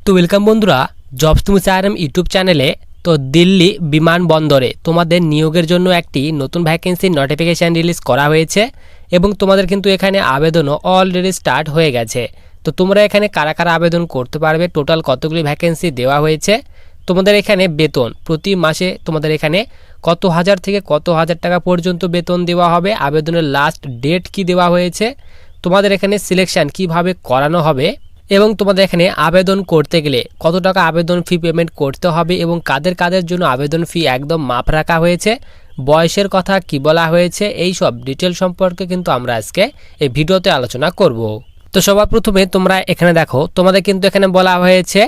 তো ওয়েলকাম বন্ধুরা জবস তুমি চারএম ইউটিউব চ্যানেলে তো দিল্লি বিমানবন্দরে তোমাদের নিয়োগের জন্য একটি নতুন ভ্যাকেন্সির নোটিফিকেশান রিলিজ করা হয়েছে এবং তোমাদের কিন্তু এখানে আবেদনও অলরেডি স্টার্ট হয়ে গেছে। তো তোমরা এখানে কারা কারা আবেদন করতে পারবে টোটাল কতগুলি ভ্যাকেন্সি দেওয়া হয়েছে, তোমাদের এখানে বেতন, প্রতি মাসে তোমাদের এখানে কত হাজার থেকে কত হাজার টাকা পর্যন্ত বেতন দেওয়া হবে, আবেদনের লাস্ট ডেট কি দেওয়া হয়েছে, তোমাদের এখানে সিলেকশন কীভাবে করানো হবে এবং তোমাদের এখানে আবেদন করতে গেলে কত টাকা আবেদন ফি পেমেন্ট করতে হবে এবং কাদের কাদের জন্য আবেদন ফি একদম মাপ রাখা হয়েছে, বয়সের কথা কি বলা হয়েছে, এই সব ডিটেল সম্পর্কে কিন্তু আমরা আজকে এই ভিডিওতে আলোচনা করব। তো সবার প্রথমে তোমরা এখানে দেখো, তোমাদের কিন্তু এখানে বলা হয়েছে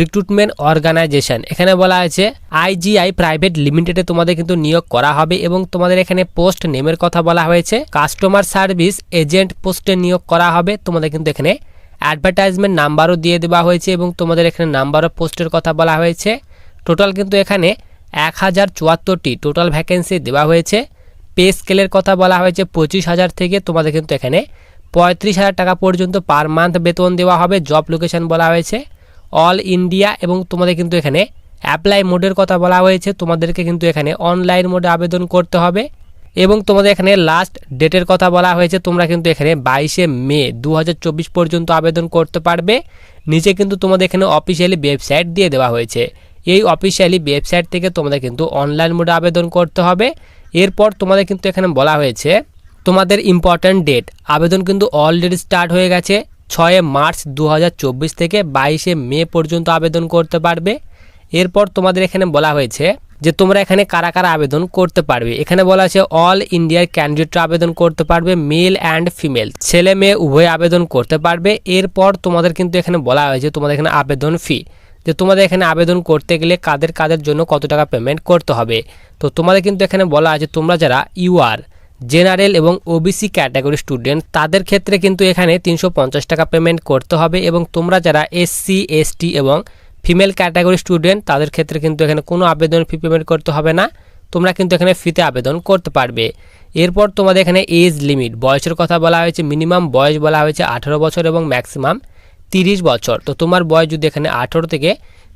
রিক্রুটমেন্ট অর্গানাইজেশন এখানে বলা হয়েছে আইজিআই প্রাইভেট লিমিটেডে তোমাদের কিন্তু নিয়োগ করা হবে এবং তোমাদের এখানে পোস্ট নেমের কথা বলা হয়েছে। কাস্টমার সার্ভিস এজেন্ট পোস্টে নিয়োগ করা হবে, তোমাদের কিন্তু এখানে অ্যাডভার্টাইজমেন্ট নাম্বারও দিয়ে দেওয়া হয়েছে এবং তোমাদের এখানে নাম্বার অফ পোস্টের কথা বলা হয়েছে। টোটাল কিন্তু এখানে এক হাজার চুয়াত্তরটি টোটাল ভ্যাকেন্সি দেওয়া হয়েছে। পে স্কেলের কথা বলা হয়েছে পঁচিশ হাজার থেকে, তোমাদের কিন্তু এখানে পঁয়ত্রিশ হাজার টাকা পর্যন্ত পার মান্থ বেতন দেওয়া হবে জব লোকেশন বলা হয়েছে। অল ইন্ডিয়া এবং তোমাদের কিন্তু এখানে অ্যাপ্লাই মোডের কথা বলা হয়েছে, তোমাদেরকে কিন্তু এখানে অনলাইন মোডে আবেদন করতে হবে। এবং তোমাদের এখানে লাস্ট ডেটের কথা বলা হয়েছে, তোমরা কিন্তু এখানে বাইশে মে দু হাজার চব্বিশ পর্যন্ত আবেদন করতে পারবে। নিচে কিন্তু তোমাদের এখানে অফিসিয়ালি ওয়েবসাইট দিয়ে দেওয়া হয়েছে। এই অফিসিয়ালি ওয়েবসাইট থেকে তোমাদের কিন্তু অনলাইন মোডে আবেদন করতে হবে। এরপর তোমাদের কিন্তু এখানে বলা হয়েছে, তোমাদের ইম্পর্ট্যান্ট ডেট আবেদন কিন্তু অলরেডি স্টার্ট হয়ে গেছে, ছয়ে মার্চ দু হাজার চব্বিশ থেকে বাইশে মে পর্যন্ত আবেদন করতে পারবে। এরপর তোমাদের এখানে বলা হয়েছে যে তোমরা এখানে কারা কারা আবেদন করতে পারবে। এখানে বলা আছে অল ইন্ডিয়ার ক্যান্ডিডেটরা আবেদন করতে পারবে মেল অ্যান্ড ফিমেল ছেলে মেয়ে উভয় আবেদন করতে পারবে। এরপর তোমাদের কিন্তু এখানে বলা হয়েছে, তোমাদের এখানে আবেদন ফি যে তোমাদের এখানে আবেদন করতে গেলে কাদের কাদের জন্য কত টাকা পেমেন্ট করতে হবে। তো তোমাদের কিন্তু এখানে বলা আছে, তোমরা যারা ইউআর জেনারেল এবং ওবিসি ক্যাটাগরি স্টুডেন্ট তাদের ক্ষেত্রে কিন্তু এখানে তিনশো পঞ্চাশ টাকা পেমেন্ট করতে হবে এবং তোমরা যারা এসসি এসটি এবং ফিমেল ক্যাটাগরি স্টুডেন্ট তাদের ক্ষেত্রে কিন্তু এখানে কোনো আবেদন ফি পেমেন্ট করতে হবে না। তোমরা কিন্তু এখানে ফিতে আবেদন করতে পারবে। এরপর তোমাদের এখানে এজ লিমিট বয়সের কথা বলা হয়েছে মিনিমাম বয়স বলা হয়েছে আঠারো বছর এবং ম্যাক্সিমাম তিরিশ বছর। তো তোমার বয়স যদি এখানে আঠেরো থেকে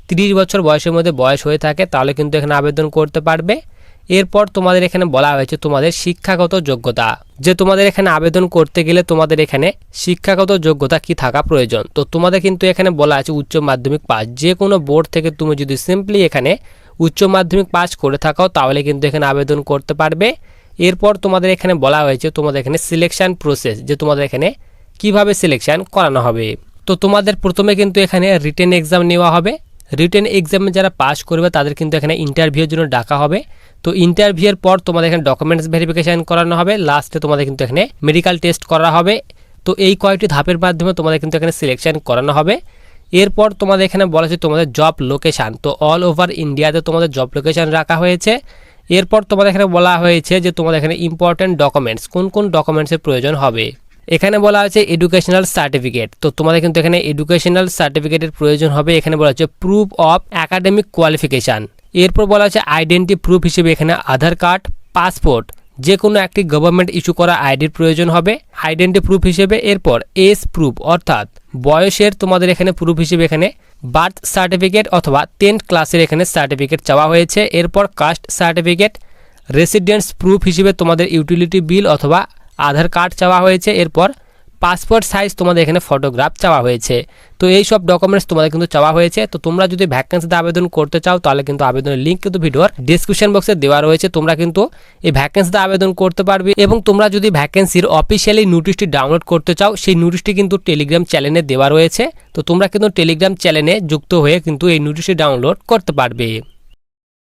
তিরিশ বছর বয়সের মধ্যে বয়স হয়ে থাকে, তাহলে কিন্তু এখানে আবেদন করতে পারবে। এরপর তোমাদের এখানে বলা হয়েছে তোমাদের শিক্ষাগত যোগ্যতা। যে তোমাদের এখানে আবেদন করতে গেলে তোমাদের এখানে শিক্ষাগত যোগ্যতা কি থাকা প্রয়োজন? তো তোমাদের কিন্তু এখানে বলা আছে উচ্চ মাধ্যমিক পাস। যে কোনো বোর্ড থেকে তুমি যদি সিম্পলি এখানে উচ্চ মাধ্যমিক পাস করে থাকো, তাহলে কিন্তু এখানে আবেদন করতে পারবে। এরপর তোমাদের এখানে বলা হয়েছে তোমাদের এখানে সিলেকশন প্রসেস যে তোমাদের এখানে কীভাবে সিলেকশন করানো হবে। তো তোমাদের প্রথমে কিন্তু এখানে রিটেন এক্সাম নেওয়া হবে। রিটেন এক্সামে যারা পাস করবে, তাদের কিন্তু এখানে ইন্টারভিউর জন্য ডাকা হবে। তো ইন্টারভিউয়ের পর তোমাদের এখানে ডকুমেন্টস ভেরিফিকেশান করানো হবে। লাস্টে তোমাদের কিন্তু এখানে মেডিকেল টেস্ট করা হবে। তো এই কয়েকটি ধাপের মাধ্যমে তোমাদের কিন্তু এখানে সিলেকশন করানো হবে। এরপর তোমাদের এখানে বলা হচ্ছে তোমাদের জব লোকেশান তো অল ওভার ইন্ডিয়াতে তোমাদের জব লোকেশান রাখা হয়েছে। এরপর তোমাদের এখানে বলা হয়েছে যে তোমাদের এখানে ইম্পর্ট্যান্ট ডকুমেন্টস কোন কোন ডকুমেন্টসের প্রয়োজন হবে। এখানে বলা হয়েছে এডুকেশনাল সার্টিফিকেট তো তোমাদের কিন্তু এখানে এডুকেশনাল সার্টিফিকেটের প্রয়োজন হবে। এখানে বলা হচ্ছে প্রুফ অফ একাডেমিক কোয়ালিফিকেশান এরপর বলা হচ্ছে আইডেন্টি প্রুফ হিসেবে এখানে আধার কার্ড পাসপোর্ট যে কোনো একটি গভর্নমেন্ট ইস্যু করা আইডির প্রয়োজন হবে। আইডেন্টি প্রুফ হিসেবে এরপর এজ প্রুফ অর্থাৎ বয়সের তোমাদের এখানে প্রুফ হিসেবে এখানে বার্থ সার্টিফিকেট অথবা টেন্থ ক্লাসের এখানে সার্টিফিকেট চাওয়া হয়েছে। এরপর কাস্ট সার্টিফিকেট রেসিডেন্স প্রুফ হিসেবে তোমাদের ইউটিলিটি বিল অথবা আধার কার্ড চাওয়া হয়েছে, এরপর পাসপোর্ট সাইজ তোমাদের এখানে ফটোগ্রাফ চাওয়া হয়েছে। তো এই সব ডকুমেন্টস তোমাদের কিন্তু চাওয়া হয়েছে। তো তোমরা যদি ভ্যাকেন্সিতে আবেদন করতে চাও, তাহলে কিন্তু আবেদনের লিঙ্ক কিন্তু ভিডিওর ডিসক্রিপশন বক্সে দেওয়া রয়েছে। তোমরা কিন্তু এই ভ্যাকেন্সিতে আবেদন করতে পারবে এবং তোমরা যদি ভ্যাকেন্সির অফিসিয়ালি নোটিশটি ডাউনলোড করতে চাও, সেই নোটিশটি কিন্তু টেলিগ্রাম চ্যানেলে দেওয়া রয়েছে। তো তোমরা কিন্তু টেলিগ্রাম চ্যানেলে যুক্ত হয়ে কিন্তু এই নোটিশটি ডাউনলোড করতে পারবে।